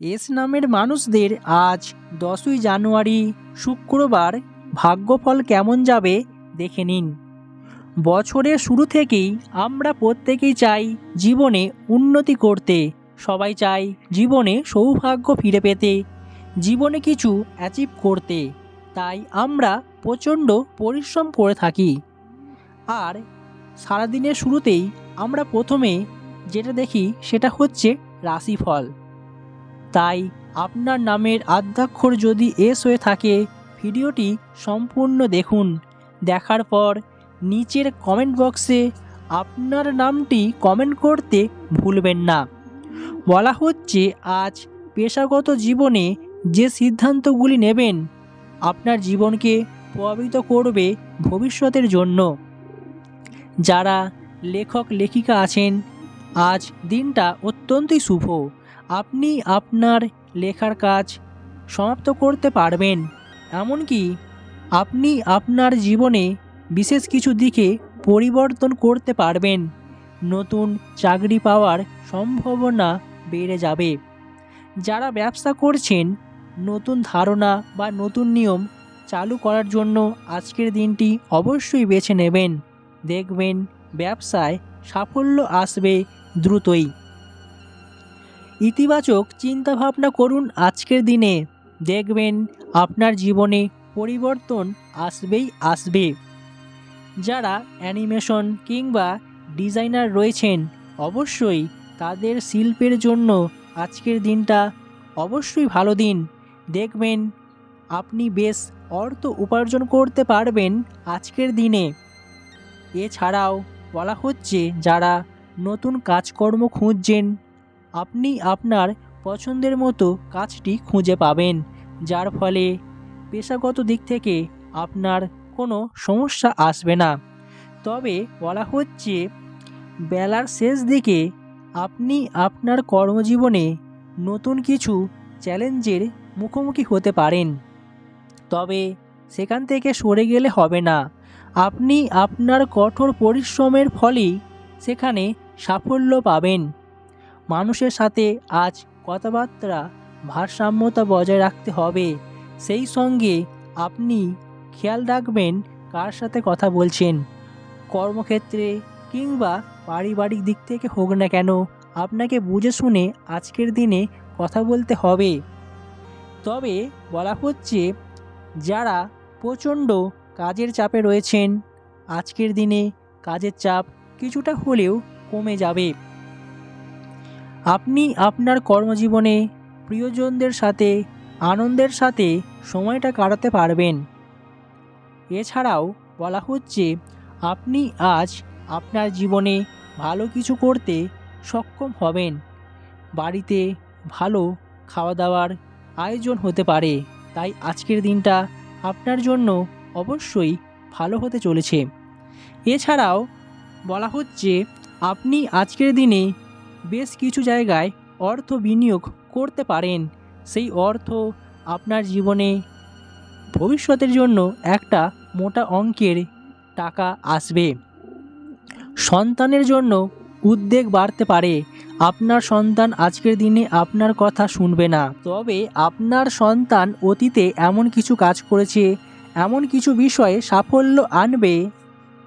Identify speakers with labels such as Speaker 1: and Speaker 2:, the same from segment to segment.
Speaker 1: S নামের মানুষদের আজ দশই জানুয়ারি, শুক্রবার ভাগ্যফল কেমন যাবে দেখে নিন। বছরের শুরু থেকেই আমরা প্রত্যেকেই চাই জীবনে উন্নতি করতে। সবাই চাই জীবনে সৌভাগ্য ফিরে পেতে, জীবনে কিছু অ্যাচিভ করতে। তাই আমরা প্রচণ্ড পরিশ্রম করে থাকি। আর সারাদিনের শুরুতেই আমরা প্রথমে যেটা দেখি সেটা হচ্ছে রাশিফল। তাই আপনার নামের আদ্যাক্ষর যদি এস হয়ে থাকে, ভিডিওটি সম্পূর্ণ দেখুন। দেখার পর নিচের কমেন্ট বক্সে আপনার নামটি কমেন্ট করতে ভুলবেন না। বলা হচ্ছে, আজ পেশাগত জীবনে যে সিদ্ধান্তগুলি নেবেন, আপনার জীবনকে প্রভাবিত করবে ভবিষ্যতের জন্য। যারা লেখক লেখিকা আছেন, আজ দিনটা অত্যন্তই শুভ। আপনি আপনার লেখার কাজ সমাপ্ত করতে পারবেন। এমনকি আপনি আপনার জীবনে বিশেষ কিছু দিকে পরিবর্তন করতে পারবেন। নতুন চাকরি পাওয়ার সম্ভাবনা বেড়ে যাবে। যারা ব্যবসা করছেন, নতুন ধারণা বা নতুন নিয়ম চালু করার জন্য আজকের দিনটি অবশ্যই বেছে নেবেন। দেখবেন ব্যবসায় সাফল্য আসবে দ্রুতই। ইতিবাচক চিন্তাভাবনা করুন আজকের দিনে। দেখবেন আপনার জীবনে পরিবর্তন আসবেই আসবে। যারা অ্যানিমেশন কিংবা ডিজাইনার রয়েছেন, অবশ্যই তাদের শিল্পের জন্য আজকের দিনটা অবশ্যই ভালো দিন। দেখবেন আপনি বেশ অর্থ উপার্জন করতে পারবেন আজকের দিনে। এছাড়াও বলা হচ্ছে, যারা নতুন কাজকর্ম খুঁজছেন আপনি আপনার পছন্দের মতো কাজটি খুঁজে পাবেন, যার ফলে পেশাগত দিক থেকে আপনার কোনো সমস্যা আসবে না। তবে বলা হচ্ছে, বেলার শেষ দিকে আপনি আপনার কর্মজীবনে নতুন কিছু চ্যালেঞ্জের মুখোমুখি হতে পারেন। তবে সেখান থেকে সরে গেলে হবে না। আপনি আপনার কঠোর পরিশ্রমের ফলেই সেখানে সাফল্য পাবেন। মানুষের সাথে আজ কথাবার্তা ভারসাম্যতা বজায় রাখতে হবে। সেই সঙ্গে আপনি খেয়াল রাখবেন কার সাথে কথা বলছেন। কর্মক্ষেত্রে কিংবা পারিবারিক দিক থেকে হোক না কেন, আপনাকে বুঝে শুনে আজকের দিনে কথা বলতে হবে। তবে বলা হচ্ছে, যারা প্রচণ্ড কাজের চাপে রয়েছেন, আজকের দিনে কাজের চাপ কিছুটা হলেও কমে যাবে। আপনি আপনার কর্মজীবনে প্রিয়জনদের সাথে, আনন্দের সাথে সময়টা কাটাতে পারবেন। এছাড়াও বলা হচ্ছে, আপনি আজ আপনার জীবনে ভালো কিছু করতে সক্ষম হবেন। বাড়িতে ভালো খাওয়া দাওয়ার আয়োজন হতে পারে। তাই আজকের দিনটা আপনার জন্য অবশ্যই ভালো হতে চলেছে। এছাড়াও বলা হচ্ছে, আপনি আজকের দিনে বেশ কিছু জায়গায় অর্থ বিনিয়োগ করতে পারেন। সেই অর্থ আপনার জীবনে ভবিষ্যতের জন্য একটা মোটা অঙ্কের টাকা আসবে। সন্তানের জন্য উদ্বেগ বাড়তে পারে। আপনার সন্তান আজকের দিনে আপনার কথা শুনবে না। তবে আপনার সন্তান অতীতে এমন কিছু কাজ করেছে, এমন কিছু বিষয়ে সাফল্য আনবে,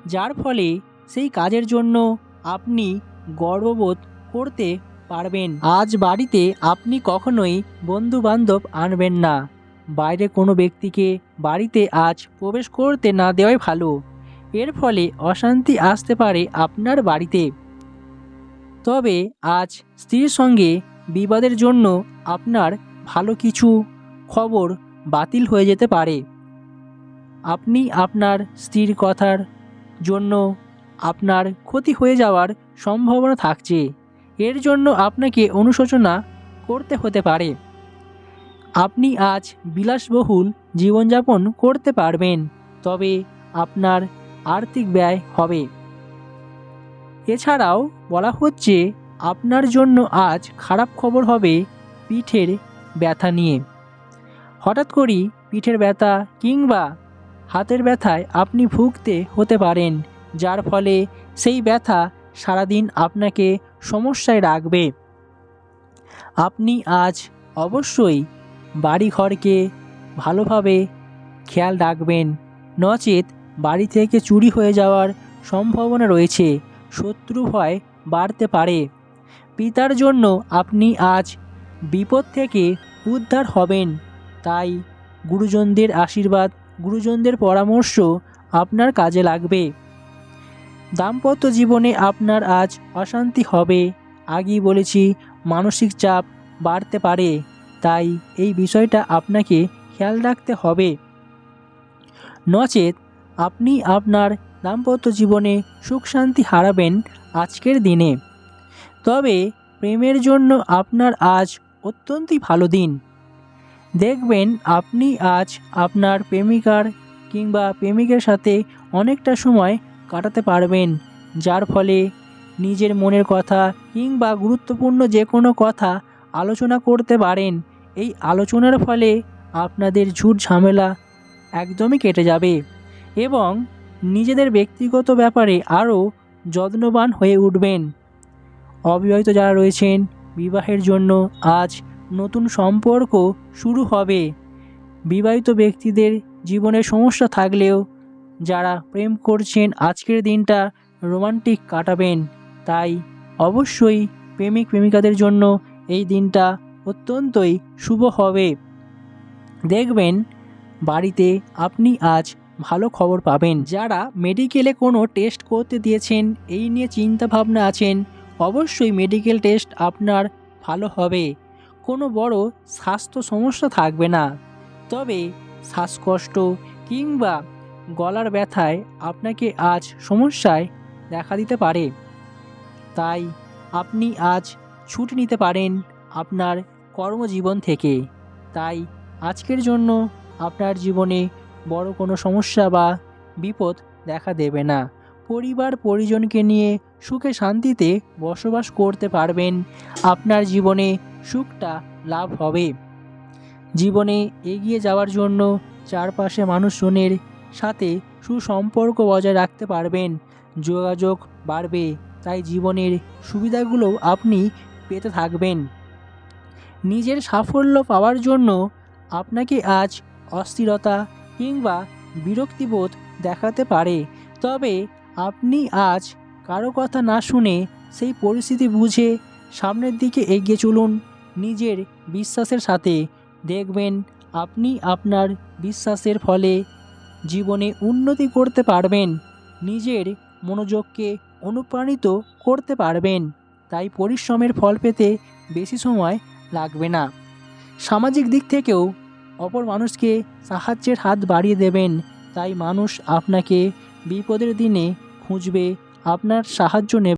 Speaker 1: যার ফলে সেই কাজের জন্য আপনি গর্ববোধ করতে পারবেন। আজ বাড়িতে আপনি কখনোই বন্ধু বান্ধব আনবেন না। বাইরে কোনো ব্যক্তিকে বাড়িতে আজ প্রবেশ করতে না দেওয়াই ভালো। এর ফলে অশান্তি আসতে পারে আপনার বাড়িতে। তবে আজ স্ত্রীর সঙ্গে বিবাদের জন্য আপনার ভালো কিছু খবর বাতিল হয়ে যেতে পারে। আপনি আপনার স্ত্রীর কথার জন্য আপনার ক্ষতি হয়ে যাওয়ার সম্ভাবনা থাকছে। এর জন্য আপনাকে অনুশোচনা করতে হতে পারে। আপনি আজ বিলাসবহুল জীবনযাপন করতে পারবেন, তবে আপনার আর্থিক ব্যয় হবে। এছাড়াও বলা হচ্ছে, আপনার জন্য আজ খারাপ খবর হবে পিঠের ব্যথা নিয়ে। হঠাৎ করেই পিঠের ব্যথা কিংবা হাতের ব্যথায় আপনি ভুগতে হতে পারেন, যার ফলে সেই ব্যথা সারাদিন আপনাকে সমস্যায় রাখবে। আপনি আজ অবশ্যই বাড়িঘরকে ভালোভাবে খেয়াল রাখবেন। নচেত বাড়ি থেকে চুরি হয়ে যাওয়ার সম্ভাবনা রয়েছে। শত্রু ভয় বাড়তে পারে। পিতার জন্য আপনি আজ বিপদ থেকে উদ্ধার হবেন। তাই গুরুজনদের আশীর্বাদ, গুরুজনদের পরামর্শ আপনার কাজে লাগবে। দাম্পত্য জীবনে আপনার আজ অশান্তি হবে। আগেই বলেছি, মানসিক চাপ বাড়তে পারে। তাই এই বিষয়টা আপনাকে খেয়াল রাখতে হবে। নচেত আপনি আপনার দাম্পত্য জীবনে সুখ শান্তি হারাবেন আজকের দিনে। তবে প্রেমের জন্য আপনার আজ অত্যন্তই ভালো দিন। দেখবেন আপনি আজ আপনার প্রেমিকার কিংবা প্রেমিকের সাথে অনেকটা সময় কাটাতে পারবেন, যার ফলে নিজের মনের কথা কিংবা গুরুত্বপূর্ণ যে কোনো কথা আলোচনা করতে পারেন। এই আলোচনার ফলে আপনাদের ঝুট ঝামেলা একদমই কেটে যাবে এবং নিজেদের ব্যক্তিগত ব্যাপারে আরও যত্নবান হয়ে উঠবেন। অবিবাহিত যারা রয়েছেন, বিবাহের জন্য আজ নতুন সম্পর্ক শুরু হবে। বিবাহিত ব্যক্তিদের জীবনে সমস্যা থাকলেও যারা প্রেম করছেন আজকের দিনটা রোমান্টিক কাটাবেন। তাই অবশ্যই প্রেমিক, প্রেমিকাদের জন্য এই দিনটা অত্যন্তই শুভ হবে। দেখবেন, বাড়িতে আপনি আজ ভালো খবর পাবেন। যারা মেডিকেলে কোনো টেস্ট করতে দিয়েছেন, এই নিয়ে চিন্তা ভাবনা আছেন, অবশ্যই মেডিকেল টেস্ট আপনার ভালো হবে। কোনো বড় স্বাস্থ্য সমস্যা থাকবে না। তবে শ্বাসকষ্ট কিংবা গলার ব্যথায় আপনাকে আজ সমস্যায় দেখা দিতে পারে। তাই আপনি আজ ছুটি নিতে পারেন আপনার কর্মজীবন থেকে। তাই আজকের জন্য আপনার জীবনে বড় কোনো সমস্যা বা বিপদ দেখা দেবে না। পরিবার পরিজনকে নিয়ে সুখে শান্তিতে বসবাস করতে পারবেন। আপনার জীবনে সুখটা লাভ হবে। জীবনে এগিয়ে যাওয়ার জন্য চারপাশে মানুষজনের সাথে সুসম্পর্ক বজায় রাখতে পারবেন। যোগাযোগ বাড়বে, তাই জীবনের সুবিধাগুলো আপনি পেতে থাকবেন। নিজের সাফল্য পাওয়ার জন্য আপনাকে আজ অস্থিরতা কিংবা বিরক্তিবোধ দেখাতে পারে। তবে আপনি আজ কারও কথা না শুনে সেই পরিস্থিতি বুঝে সামনের দিকে এগিয়ে চলুন নিজের বিশ্বাসের সাথে। দেখবেন আপনি আপনার বিশ্বাসের ফলে জীবনে উন্নতি করতে পারবেন। নিজের মনোযোগকে অনুপ্রাণিত করতে পারবেন। তাই পরিশ্রমের ফল পেতে বেশি সময় লাগবে না। সামাজিক দিক থেকেও অপর মানুষকে সাহায্যের হাত বাড়িয়ে দেবেন। তাই মানুষ আপনাকে বিপদের দিনে খুঁজবে, আপনার সাহায্য নেবে।